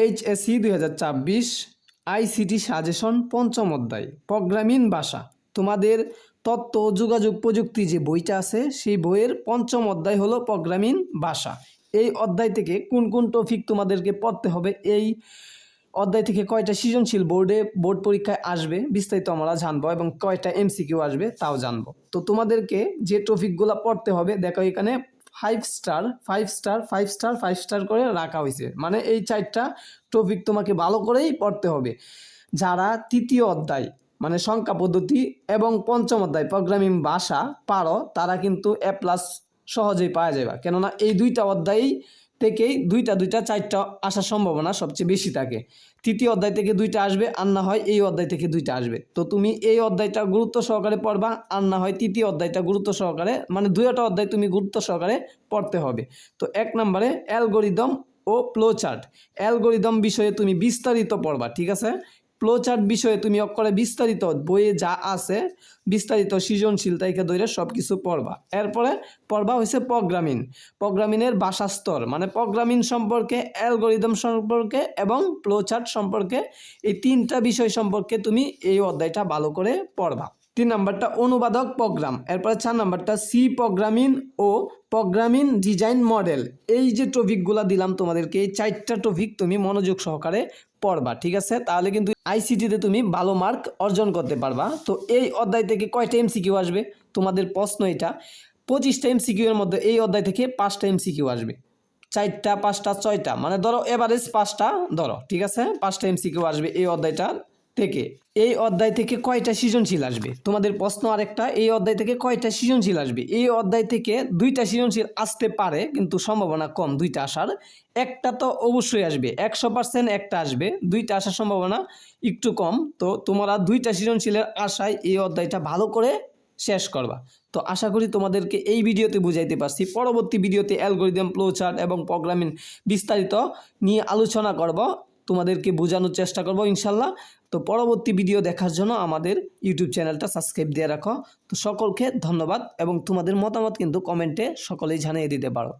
HSC দুই হাজার ছাব্বিশ আইসিটি সাজেশন পঞ্চম অধ্যায়, প্রোগ্রামিং ভাষা। তোমাদের তত্ত্ব যোগাযোগ প্রযুক্তি যে বইটা আছে, সেই বইয়ের পঞ্চম অধ্যায় হলো প্রোগ্রামিং ভাষা। এই অধ্যায় থেকে কোন কোন টপিক তোমাদেরকে পড়তে হবে, এই অধ্যায় থেকে কয়টা সৃজনশীল বোর্ডে বোর্ড পরীক্ষায় আসবে, বিস্তারিত আমরা জানব এবং কয়টা এমসিকিউ আসবে তাও জানব। তো তোমাদেরকে যে টপিকগুলো পড়তে হবে, দেখো এখানে five star five star five star five star করে রাখা হয়েছে। মানে এই চারটা টপিক তোমাকে ভালো করেই পড়তে হবে। যারা তৃতীয় অধ্যায় মানে সংখ্যা পদ্ধতি এবং পঞ্চম অধ্যায় প্রোগ্রামিং ভাষা পারো, তারা কিন্তু এ প্লাস সহজেই পাওয়া যাবে কেননা এই দুইটা অধ্যায়ই থেকেই দুইটা দুইটা, চারটা আসার সম্ভাবনা সবচেয়ে বেশি থাকে। তৃতীয় অধ্যায় থেকে দুইটা আসবে, আর না হয় এই অধ্যায় থেকে দুইটা আসবে। তো তুমি এই অধ্যায়টা গুরুত্ব সহকারে পড়বা, আর না হয় তৃতীয় অধ্যায়টা গুরুত্ব সহকারে মানে দুইটা অধ্যায় তুমি গুরুত্ব সহকারে পড়তে হবে। তো এক নম্বরে অ্যালগোরিদম ও ফ্লোচার্ট। অ্যালগোরিদম বিষয়ে তুমি বিস্তারিত পড়বা, ঠিক আছে? ফ্লো চার্ট বিষয়ে তুমি অক্ষরে বিস্তারিত বইয়ে যা আছে বিস্তারিত সৃজনশীল তাইকে ধরে সব কিছু পড়বা। এরপরে পড়বা হয়েছে প্রোগ্রামিং। প্রোগ্রামিংয়ের ভাষা স্তর মানে প্রোগ্রামিং সম্পর্কে, অ্যালগোরিদম সম্পর্কে এবং ফ্লো চার্ট সম্পর্কে এই তিনটা বিষয় সম্পর্কে তুমি এই অধ্যায়টা ভালো করে পড়বা। তিন নাম্বারটা অনুবাদক প্রোগ্রাম, এরপরে চার নাম্বারটা সি প্রোগ্রামিং ও প্রোগ্রামিং ডিজাইন মডেল। এই যে টপিকগুলো দিলাম তোমাদেরকে, এই চারটা টপিক তুমি মনোযোগ সহকারে পড়বা, ঠিক আছে? তাহলে কিন্তু আইসিটিতে তুমি ভালো মার্ক অর্জন করতে পারবা। তো এই অধ্যায় থেকে কয়টা এমসিকিউ আসবে? তোমাদের প্রশ্ন এটা। পঁচিশটা এমসিকিউ এর মধ্যে এই অধ্যায় থেকে পাঁচটা এমসিকিউ আসবে। চারটা, পাঁচটা, ছয়টা মানে ধরো এভারেজ পাঁচটা ধরো, ঠিক আছে? পাঁচটা এমসিকিউ আসবে এই অধ্যায়টা থেকে, এই অধ্যায় থেকে কয়টা সৃজনশীল আসবে? তোমাদের প্রশ্ন আরেকটা, এই অধ্যায় থেকে কয়টা সৃজনশীল আসবে? এই অধ্যায় থেকে দুইটা সৃজনশীল আসতে পারে, কিন্তু সম্ভাবনা কম দুইটা আসার। একটা তো অবশ্যই আসবে, একশো পার্সেন্ট একটা আসবে, দুইটা আসার সম্ভাবনা একটু কম। তো তোমরা দুইটা সৃজনশীলের আশায় এই অধ্যায়টা ভালো করে শেষ করবা। তো আশা করি তোমাদেরকে এই ভিডিওতে বুঝাইতে পারছি। পরবর্তী ভিডিওতে অ্যালগোরিদম ফ্লো চার্ট এবং প্রোগ্রামিং বিস্তারিত নিয়ে আলোচনা করব। তোমাদেরকে বোঝানোর চেষ্টা করব ইনশাল্লাহ। তো পরবর্তী ভিডিও দেখার জন্য আমাদের ইউটিউব চ্যানেলটা সাবস্ক্রাইব দিয়ে রাখো। তো সকলকে ধন্যবাদ এবং তোমাদের মতামত কিন্তু কমেন্টে সকলেই জানিয়ে দিতে পারো।